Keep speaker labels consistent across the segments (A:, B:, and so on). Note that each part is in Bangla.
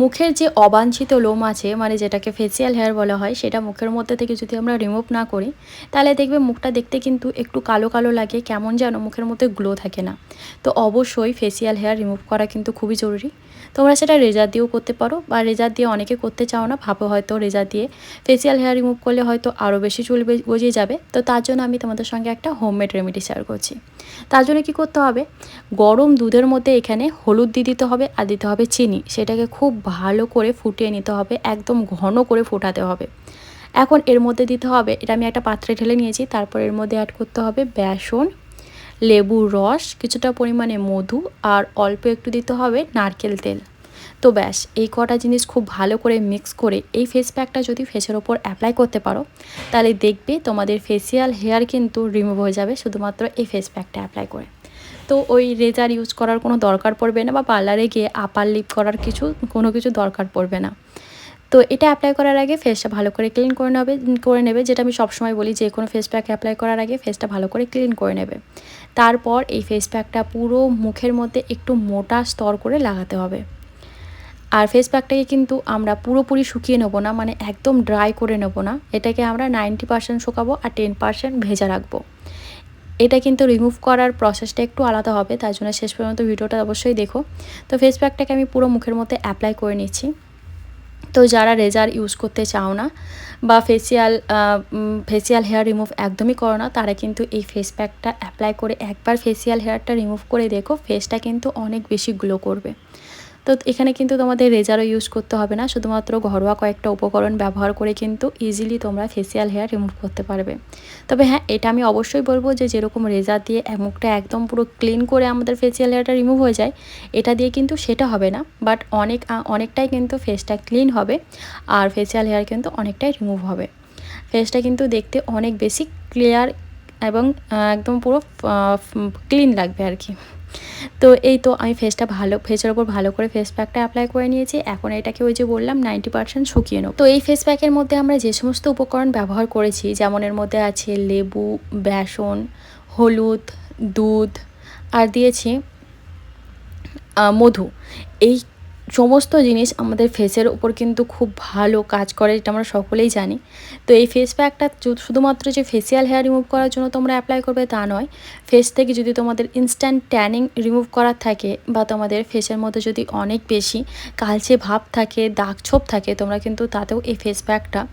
A: মুখের যে অবাঞ্ছিত লোম আছে মানে যেটাকে ফেসিয়াল হেয়ার বলা হয়, সেটা মুখের মধ্যে থেকে যদি আমরা রিমুভ না করি, তাহলে দেখবে মুখটা দেখতে কিন্তু একটু কালো কালো লাগে, কেমন যেন মুখের মধ্যে গ্লো থাকে না। তো অবশ্যই ফেসিয়াল হেয়ার রিমুভ করা কিন্তু খুবই জরুরি। তোমরা সেটা রেজার দিয়েও করতে পারো, বা রেজার দিয়ে অনেকে করতে চাও না, ভাবো হয়তো রেজার দিয়ে। ফেসিয়াল হেয়ার রিমুভ করলে হয়তো আরও বেশি চুল গজিয়ে যাবে। তো তার জন্য আমি তোমাদের সঙ্গে একটা হোমমেড রেমেডি শেয়ার করছি। তার জন্য কী করতে হবে? গরম দুধের মধ্যে এখানে হলুদ দিয়ে দিতে হবে, আর দিতে হবে চিনি। সেটাকে খুব ভালো করে ফুটিয়ে নিতে হবে, একদম ঘন করে ফোটাতে হবে। এখন এর মধ্যে দিতে হবে, এটা আমি একটা পাত্রে ঢেলে নিয়েছি, তারপর এর মধ্যে অ্যাড করতে হবে বেসন, লেবুর রস, কিছুটা পরিমাণে মধু আর অল্প একটু দিতে হবে নারকেল তেল। তো ব্যাস, এই কটা জিনিস খুব ভালো করে মিক্স করে এই ফেস প্যাকটা যদি ফেসের ওপর অ্যাপ্লাই করতে পারো, তাহলে দেখবে তোমাদের ফেসিয়াল হেয়ার কিন্তু রিমুভ হয়ে যাবে, শুধুমাত্র এই ফেস প্যাকটা অ্যাপ্লাই করে। তো ওই রেজার ইউজ করার কোনো দরকার পড়বে না বা পার্লারে গিয়ে আপার লিপ করার কিছু, কোনো কিছু দরকার পড়বে না। তো এটা অ্যাপ্লাই করার আগে ফেসটা ভালো করে ক্লিন করে নেবে করে নেবে, যেটা আমি সবসময় বলি যে কোনো ফেস প্যাক অ্যাপ্লাই করার আগে ফেসটা ভালো করে ক্লিন করে নেবে। তারপর এই ফেস প্যাকটা পুরো মুখের মধ্যে একটু মোটা স্তর করে লাগাতে হবে। আর ফেস প্যাকটাকে কিন্তু আমরা পুরোপুরি শুকিয়ে নেব না মানে একদম ড্রাই করে নেব না। এটাকে আমরা নাইনটি পার্সেন্ট শুকাবো আর টেন পার্সেন্ট ভেজা রাখব। এটা কিন্তু রিমুভ করার প্রসেসটা একটু আলাদা হবে, তার জন্য শেষ পর্যন্ত ভিডিওটা অবশ্যই দেখো। তো ফেস প্যাকটাকে আমি পুরো মুখের মধ্যে অ্যাপ্লাই করে নিচ্ছি। তো যারা রেজার ইউজ করতে চাও না বা ফেসিয়াল ফেসিয়াল হেয়ার রিমুভ একদমই করো না, তারা কিন্তু এই ফেস প্যাকটা অ্যাপ্লাই করে একবার ফেসিয়াল হেয়ারটা রিমুভ করে দেখো ফেসটা কিন্তু অনেক বেশি গ্লো করবে। তো এখানে কিন্তু তোমাদের রেজারও ইউজ করতে হবে না। শুধুমাত্র ঘরোয়া কয়েকটা উপকরণ ব্যবহার করে কিন্তু ইজিলি তোমরা ফেসিয়াল হেয়ার রিমুভ করতে পারবে। তবে হ্যাঁ এটা আমি অবশ্যই বলব যে যেরকম রেজার দিয়ে মুখটা একদম পুরো ক্লিন করে আমাদের ফেসিয়াল হেয়ারটা রিমুভ হয়ে যায়, এটা দিয়ে কিন্তু সেটা হবে না। বাট অনেক অনেকটাই কিন্তু ফেসটা ক্লিন হবে আর ফেসিয়াল হেয়ার কিন্তু অনেকটাই রিমুভ হবে। ফেসটা কিন্তু দেখতে অনেক বেশি ক্লিয়ার এবং একদম পুরো ক্লিন লাগবে আর কি। তো এই তো আমি ফেসটা ভালো ফেসের ওপর ভালো করে ফেস প্যাকটা অ্যাপ্লাই করে নিয়েছি। এখন এটাকে ওই যে বললাম নাইনটি পার্সেন্ট শুকিয়ে নেব। তো এই ফেস প্যাকের মধ্যে আমরা যে সমস্ত উপকরণ ব্যবহার করেছি, যেমন এর মধ্যে আছে লেবু, বেসন, হলুদ, দুধ, আর দিয়েছি মধু। এই সমস্ত জিনিস আমাদের ফেসের ওপর কিন্তু খুব ভালো কাজ করে, এটা আমরা সকলেই জানি। তো এই ফেস প্যাকটা শুধুমাত্র যে ফেসিয়াল হেয়ার রিমুভ করার জন্য তোমরা অ্যাপ্লাই করবে তা নয় ফেস থেকে যদি তোমাদের ইনস্ট্যান্ট ট্যানিং রিমুভ করার থাকে বা তোমাদের ফেসের মধ্যে যদি অনেক বেশি কালচে ভাব থাকে, দাগ ছোপ থাকে, তোমরা কিন্তু তাতেও এই ফেস প্যাকটা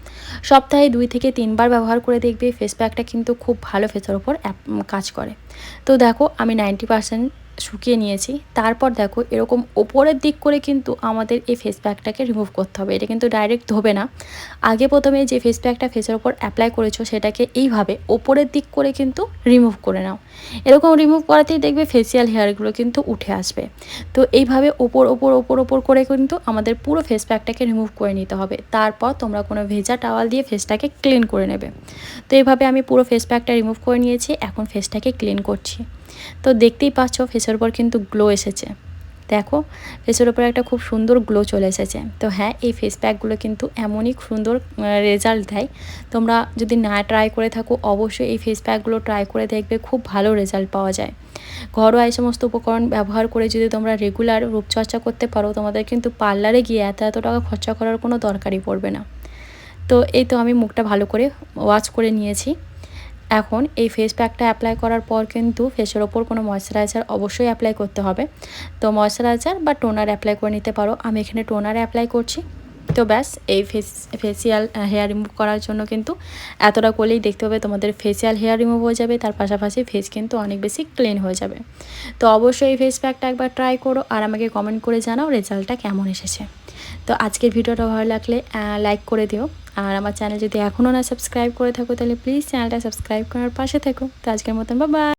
A: সপ্তাহে দুই থেকে তিনবার ব্যবহার করে দেখবে ফেস প্যাকটা কিন্তু খুব ভালো ফেসের অ্যাপ- কাজ করে। তো দেখো, আমি নাইনটি পার্সেন্ট শুকিয়ে নিয়েছি। তারপর দেখো এরকম ওপরের দিক করে কিন্তু আমাদের এই ফেস প্যাকটাকে রিমুভ করতে হবে। এটা কিন্তু ডাইরেক্ট ধোবে না। আগে প্রথমে যে ফেস প্যাকটা ফেসের ওপর অ্যাপ্লাই করেছ সেটাকে এইভাবে ওপরের দিক করে কিন্তু রিমুভ করে নাও। এরকম রিমুভ করাতেই দেখবে ফেসিয়াল হেয়ারগুলো কিন্তু উঠে আসবে। তো এইভাবে ওপর ওপর ওপর ওপর করে কিন্তু আমাদের পুরো ফেস প্যাকটাকে রিমুভ করে নিতে হবে। তারপর তোমরা কোনো ভেজা টাওয়াল দিয়ে ফেসটাকে ক্লিন করে নেবে। তো এইভাবে আমি পুরো ফেস প্যাকটা রিমুভ করে নিয়েছি। এখন ফেসটাকে ক্লিন করছি। তো দেখতেই পাচ্ছ ফেসের উপর কিন্তু গ্লো এসেছে। দেখো ফেসের উপর একটা খুব সুন্দর গ্লো চলে এসেছে। তো হ্যাঁ এই ফেস প্যাকগুলো কিন্তু এমনই সুন্দর রেজাল্ট দেয়। তোমরা যদি না ট্রাই করে থাকো, অবশ্যই এই ফেস প্যাকগুলো ট্রাই করে দেখবে, খুব ভালো রেজাল্ট পাওয়া যায়। ঘরোয়া এই সমস্ত উপকরণ ব্যবহার করে যদি তোমরা রেগুলার রূপচর্চা করতে পারো, তোমাদের কিন্তু পার্লারে গিয়ে এত এত টাকা খরচা করার কোনো দরকারই পড়বে না। তো এই তো আমি মুখটা ভালো করে ওয়াশ করে নিয়েছি। এখন এই ফেস প্যাকটা অ্যাপ্লাই করার পর কিন্তু ফেসের ওপর কোনো ময়শ্চারাইজার অবশ্যই অ্যাপ্লাই করতে হবে। তো ময়শ্চারাইজার বা টোনার অ্যাপ্লাই করে নিতে পারো। আমি এখানে টোনার অ্যাপ্লাই করছি। তো ব্যাস, এই ফেস ফেসিয়াল হেয়ার রিমুভ করার জন্য কিন্তু এতটা করলেই দেখতে হবে তোমাদের ফেসিয়াল হেয়ার রিমুভ হয়ে যাবে। তার পাশাপাশি ফেস কিন্তু অনেক বেশি ক্লিন হয়ে যাবে। তো অবশ্যই এই ফেস প্যাকটা একবার ট্রাই করো আর আমাকে কমেন্ট করে জানাও রেজাল্টটা কেমন এসেছে। তো আজকের ভিডিওটা ভালো লাগলে লাইক করে দিও। আর আমার চ্যানেল যদি এখনও না সাবস্ক্রাইব করে থাকো, তাহলে প্লিজ চ্যানেলটা সাবস্ক্রাইব করার পাশে থাকো। তো আজকের মতন বাবা